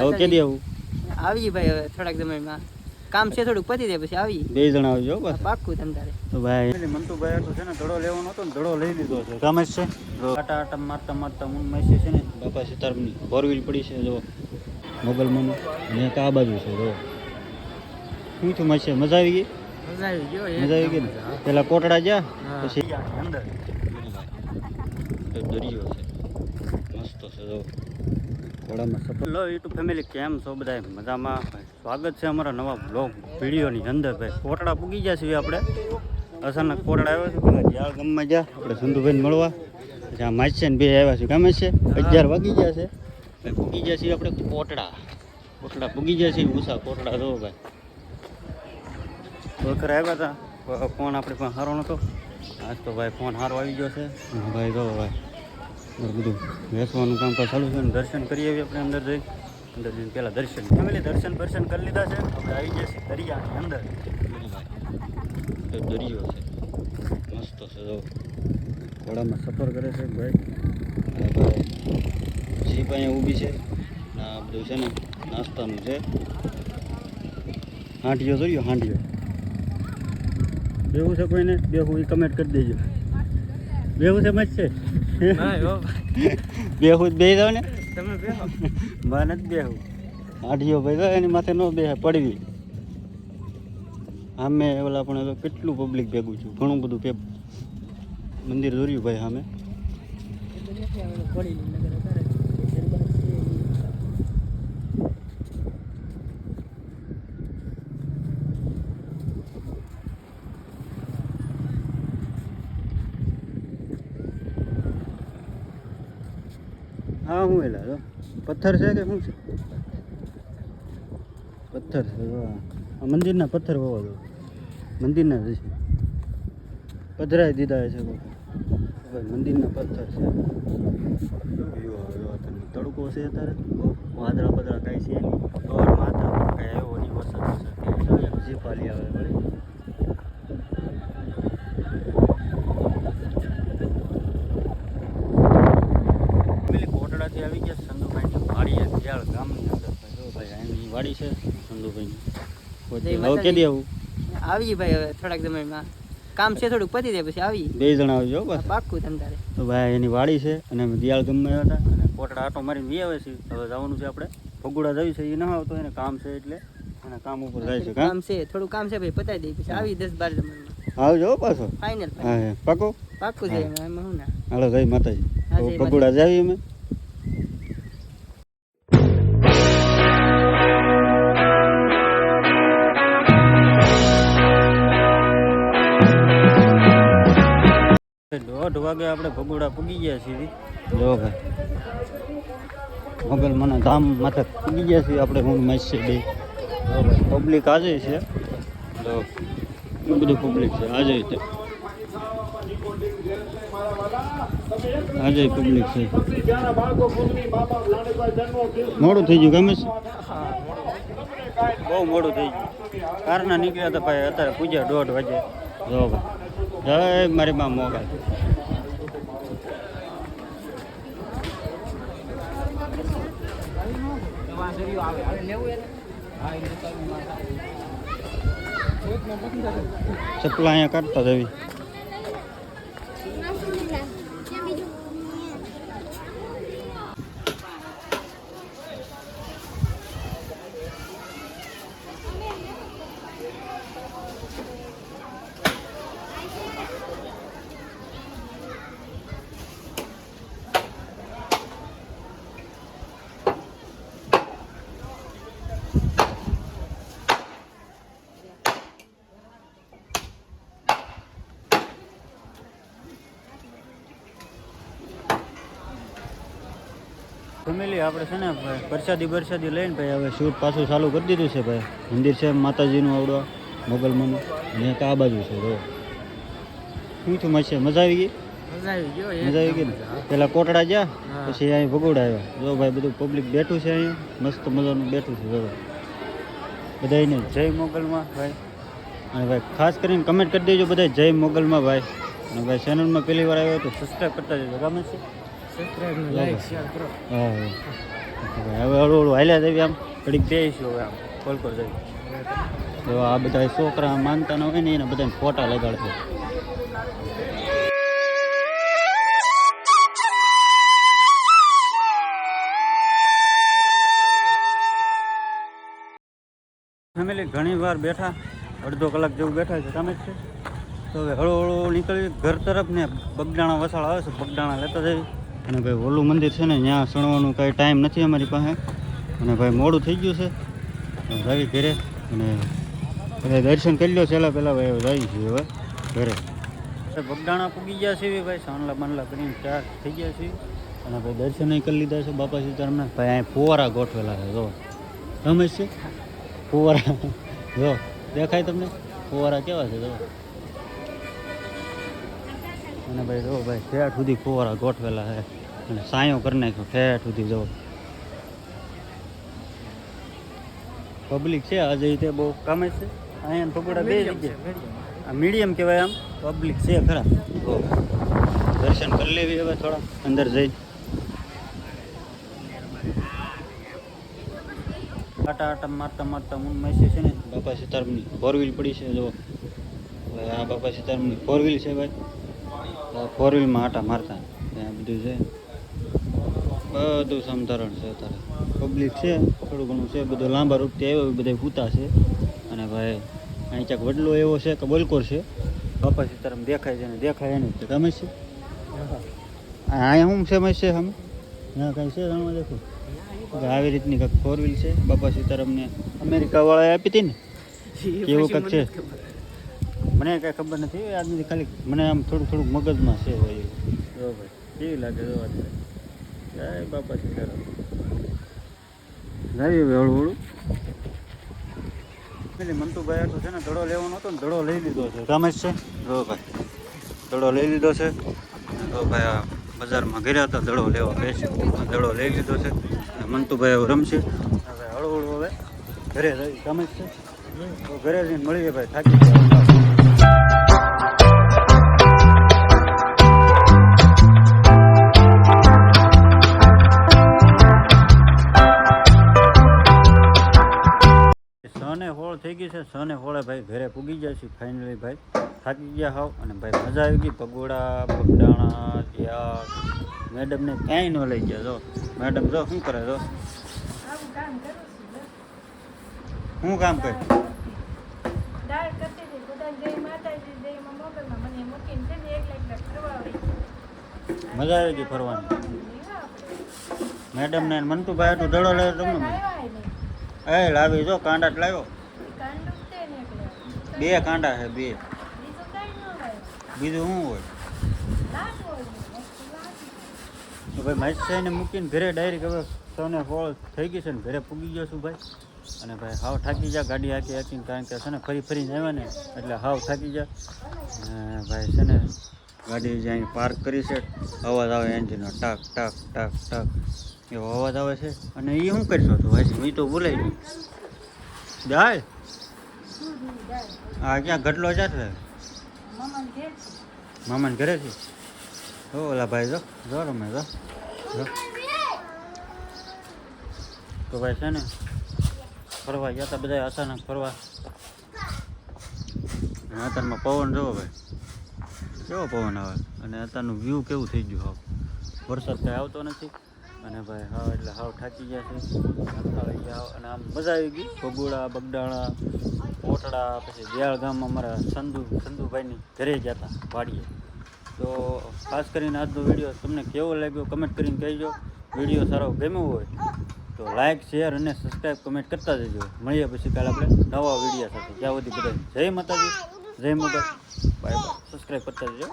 હવે કેદી આવું? આવી ભાઈ હવે થોડાક સમયમાં. કામ છે થોડુંક પતી જાય પછી આવી બે જણા આવજો બસ. પાક્કું તમ તારે. તો ભાઈ. મંતુભાઈ તો છે ને ધડો લેવાનો હતો ને ધડો લઈ લીધો છે. કામ છે? આટા આટા મારતા મારતા મૂન મેસે છે ને બાપા સીતારામની ફોર વ્હીલ પડી છે જો. મોગલમાં અને ને આ બાજુ છે જો. શું થયું મસ્ત મજા આવી ગઈ? મજા આવી ગયો મજા આવી ગઈ ને? પેલા કોટડા જા પછી અંદર. દરિયો છે. મસ્ત છે જો. ઘોડામાં સફળ લો યુટ્યુબ ફેમિલી કેમ છો બધા મજામાં? સ્વાગત છે અમારા નવા બ્લોગ વિડીયોની અંદર ભાઈ. કોટડા પૂગી ગયા છીએ આપણે. અચાનક કોટડા આવ્યો છે. પેલા જ્યાં ગામમાં જ્યાં આપણે સંધુભાઈને મળવા. આ માછે ને બે આવ્યા છે ગામે છે. અગિયાર વાગી ગયા છે. ભાઈ પૂગી ગયા છીએ આપણે કોટડા. કોટડા પૂગી ગયા છીએ ઉષા કોટડા જો ભાઈ. વખરે આવ્યા હતા. ફોન આપણે પણ સારો નહોતો આજ તો ભાઈ ફોન સારો આવી ગયો છે. ભાઈ જો ભાઈ. બધું બેસવાનું કામ કાજ ચાલુ છે દર્શન કરી આવીએ આપણે અંદર જઈ. અંદર જઈને પહેલાં દર્શન. ફેમિલી દર્શન દર્શન કરી લીધા છે. આપણે આવી ગયા છીએ દરિયાની અંદર. દરિયો છે. મસ્ત છે જો. ઘોડામાં સફર કરે છે ભાઈ. જીપ અહીંયા ઊભી છે. ને આ બધું છે ને નાસ્તાનું છે. હાંડિયો જોયો હાંડિયો બેવું છે કોઈને? બેવું એ કમેન્ટ કરી દેજો. બેવું છે મત છે. બેહું બે જાવ ને. તમે બેહો. માં નથી બેહું હાંડિયો ભાઈ એની માથે ન બેહે પડવી. આમે ઓલા પણ કેટલું પબ્લિક ભેગું છું ઘણું બધું પે મંદિર દોર્યું ભાઈ સામે. હા, હું એલા જો પથ્થર છે કે શું છે? પથ્થર છે મંદિરના પથ્થર હોવા જો મંદિરના છે પધરાઈ દીધા છે મંદિરના પથ્થર છે. તડકો છે અત્યારે. વાદળા પદરા કાંઈ છે નહીં માતા કાંઈ આવ્યો નહીં વરસાદ જે પાલી આવે ભાઈ પેલી કોટડાથી આવી ગયા સંધુભાઈની વાડી અત્યાર ગામની અંદર જો ભાઈ એની વાડી છે સંધુભાઈની હવે કે આવું આવી ભાઈ હવે થોડાક સમયમાં કામ છે થોડુંક પતી જાય પછી આવી બે જણા આવજો બસ પાક્કું તમ તારે. તો ભાઈ એની વાડી છે અને અમે દિયાળ ગમે હતા અને કોટડા આટો મારીને વી આવે છે. હવે જવાનું છે આપણે. ફગુડા જવું છે એ ના આવતો એને કામ છે એટલે અને કામ ઉપર જાય છે કામ છે થોડું કામ છે ભાઈ પતાવી દઈ પછી આવી દસ બાર જમણમાં આવજો પાછો. ફાઇનલ હા પાકો? પાક્કું છે એમાં હું ના. હાલો જય માતાજી. જય ફગુડા જાવી અમે? દોઢ વાગે આપણે ભગોડા પૂગી ગયા છીએ. જો ભાઈ. મોગલ મને ધામ માથે પૂગી ગયા છીએ આપણે હું મસ્ત બે. પબ્લિક આજે છે. તો બધું પબ્લિક છે આજે છે આજે પબ્લિક છે. મોડું થઈ ગયું ગમે છે? બહુ મોડું થઈ ગયું. કારના નીકળ્યા હતા ભાઈ અત્યારે પૂજ્યા દોઢ વાગે. જો ભાઈ. જય મારી માં મોગલ ચપલા અહીંયા કાઢતા જવી ફેમિલી આપણે છે ને ભાઈ પ્રસાદી બરસાદી લઈને ભાઈ હવે શૂટ પાછું ચાલુ કરી દીધું છે ભાઈ. મંદિર છે માતાજીનું આવડવા મોગલમાંનું અને એક આ બાજુ છે જો. શું થયું મજા મજા આવી ગઈ? મજા આવી ગયો મજા આવી ગઈ ને? પેલા કોટડા ગયા પછી અહીં ભગોડા આવ્યા. જો ભાઈ બધું પબ્લિક બેઠું છે અહીંયા. મસ્ત મજાનું બેઠું છે જો. બધાને જય મોગલમાં ભાઈ. અને ભાઈ ખાસ કરીને કમેન્ટ કરી દેજો બધા જય મોગલમાં ભાઈ. અને ભાઈ ચેનલમાં પહેલી વાર આવ્યો તો સબસ્ક્રાઈબ કરતા જજો ગમે છે? હવે હળવું હળવું હાલ્યા જઈએ આમ. ઘડીક જઈશું હવે આમ કોલકોર જઈ. તો આ બધા છોકરા માનતા ન હોય ને એને બધાને ફોટા લગાડશે ફેમિલી ઘણી વાર બેઠા અડધો કલાક જેવું બેઠા છે તમે જ છે? તો હવે હળવું હળવું નીકળી ઘર તરફ ને બગડાણા વસાળ આવે છે બગડાણા લેતા જઈએ. અને ભાઈ ઓલું મંદિર છે ને ત્યાં સણવાનું કાંઈ ટાઈમ નથી અમારી પાસે. અને ભાઈ મોડું થઈ ગયું છે. જાવી ઘરે અને બધા દર્શન કરી લો છેલ્લા પહેલાં ભાઈ જઈએ છીએ હવે ઘરે. બગડાણા પૂગી ગયા છે ભાઈ. સાંડલા બાંડલા કરીને ચાર થઈ ગયા છે. અને ભાઈ દર્શન કરી લીધા છે બાપા સીતારામના. ભાઈ અહીં ફુવારા ગોઠવેલા છે જો. રમેશ છે? ફુવારા જો. દેખાય તમને? ફુવારા કેવા છે જો. અને ભાઈ જો ભાઈ ઠેઠ સુધી ફુવારા ગોઠવેલા છે અને સાયો કરી નાખ્યો ઠેઠ સુધી જો પબ્લિક છે આજે રીતે બહુ કામે છે અહીંયા પકોડા બે જગ્યાએ. આ મીડિયમ કહેવાય આમ પબ્લિક છે ખરા. જો દર્શન કરી લેવી હવે થોડા અંદર જઈ. આટા આટા મારતા મારતા હું મેસેજ છે ને બાપા સીતારામની ફોર વ્હીલ પડી છે જો હવે આ બાપા સીતારામની ફોર વ્હીલ છે ભાઈ. ફોર વ્હીલમાં આટા મારતા. ત્યાં બધું છે. બધું સમધારણ છે અત્યારે. પબ્લિક છે થોડું ઘણું છે બધું લાંબા રૂપથી આવ્યો બધા પૂતા છે. અને ભાઈ અહીં ક્યાંક વડલો એવો છે કે બોલકોર છે. બાપા સીતારામ દેખાય છે અને દેખાય એને. તો તમે છે? અહીંયા શું છે છે હમ ના કાંઈ છે જાણવા દેખો આવી રીતની કંઈક ફોર વ્હીલ છે? બાપા સીતારામને અમેરિકાવાળાએ આપી હતી ને? એવું કંઈક છે? મને કાંઈ ખબર નથી આજની ખાલી મને આમ થોડું થોડુંક મગજમાં છે ભાઈ જો ભાઈ કેવી લાગે જો જય બાપા સીતારામ જાવી હવે હળવું પેલી મંતુભાઈ આટલું છે ને દડો લેવાનો હતો ને ધડો લઈ લીધો છે. રમેશ છે? જો ભાઈ ધડો લઈ લીધો છે. તો ભાઈ આ બજારમાં ગયા હતા દડો લેવા બેસી દડો લઈ લીધો છે. અને મંતુભાઈ હવે રમશે. હવે હળવું હવે. ઘરે રહી રમેશ છે. તો ઘરે જઈને મળીએ ભાઈ થાકી જાય ફાઇનલી ભાઈ. થાકી ગયા હોવ અને ભાઈ મજા આવી ગઈ. પગોડા બગડાણા ત્યાં મેડમને ક્યાંય ન લઈ ગયા જો. મેડમ જો શું કરે જો? શું કામ કરે. મજા આવી ગઈ ફરવાની. મેડમ ને મંતુભાઈ આટલું દડો લે તમને. એ લાવી જો કાંડા લાવ્યો ઈ કાંડું જ તે ને એકલા. બે કાંડા છે, બે. બીજું શું હોય? તો ભાઈ માઇસાઈને મૂકીને ઘરે ડાયરેક્ટ હવે સૌને હોળ થઈ ગઈ છે ને ઘરે પૂગી ગયો છું ભાઈ. અને ભાઈ હાવ થાકી જા, ગાડી હાકી હાકીને કારણ કે છે ને ફરી ફરીને આવ્યા ને, એટલે હાવ થાકી જા. ભાઈ છે ને ગાડી જે અહીં પાર્ક કરી છે, અવાજ આવે એન્જિનનો, ટાક ટાક ટાક ટાક. એવો અવાજ આવે છે. અને એ શું કરશો તું? ભાઈ હું તો ગયું જાય. આ ક્યાં ઘટલો જ છે મામાને છે. મામાને ઘરે છે? હો ઓલા ભાઈ જો જો રમે જો. તો ભાઈ છે ને ફરવા ગયા હતા બધા અચાનક ફરવા. અત્યારમાં પવન જોવો ભાઈ. કેવો પવન આવે? અને અત્યારનું વ્યૂ કેવું થઈ ગયું હાવ? વરસાદ કાંઈ આવતો નથી. અને ભાઈ હાવ એટલે હાવ થાકી ગયા છે. અને આમ મજા આવી ગઈ. ભગોડા બગડાણા કોટડા, પછી દિયાળ ગામમાં અમારા સંધુ સંધુભાઈની ઘરે ગયા હતા, વાડીએ. તો ખાસ કરીને આજનો વીડિયો તમને કેવો લાગ્યો કમેન્ટ કરીને કહેજો. વીડિયો સારો ગમ્યો હોય તો લાઇક શેર અને સબસ્ક્રાઈબ કમેન્ટ કરતા જજો. મળીએ પછી કાલે આપણે નવા વીડિયો સાથે. ત્યાં સુધી બધા જય માતાજી, જય મોટા બાય બાય. સબસ્ક્રાઈબ કરતા જજો.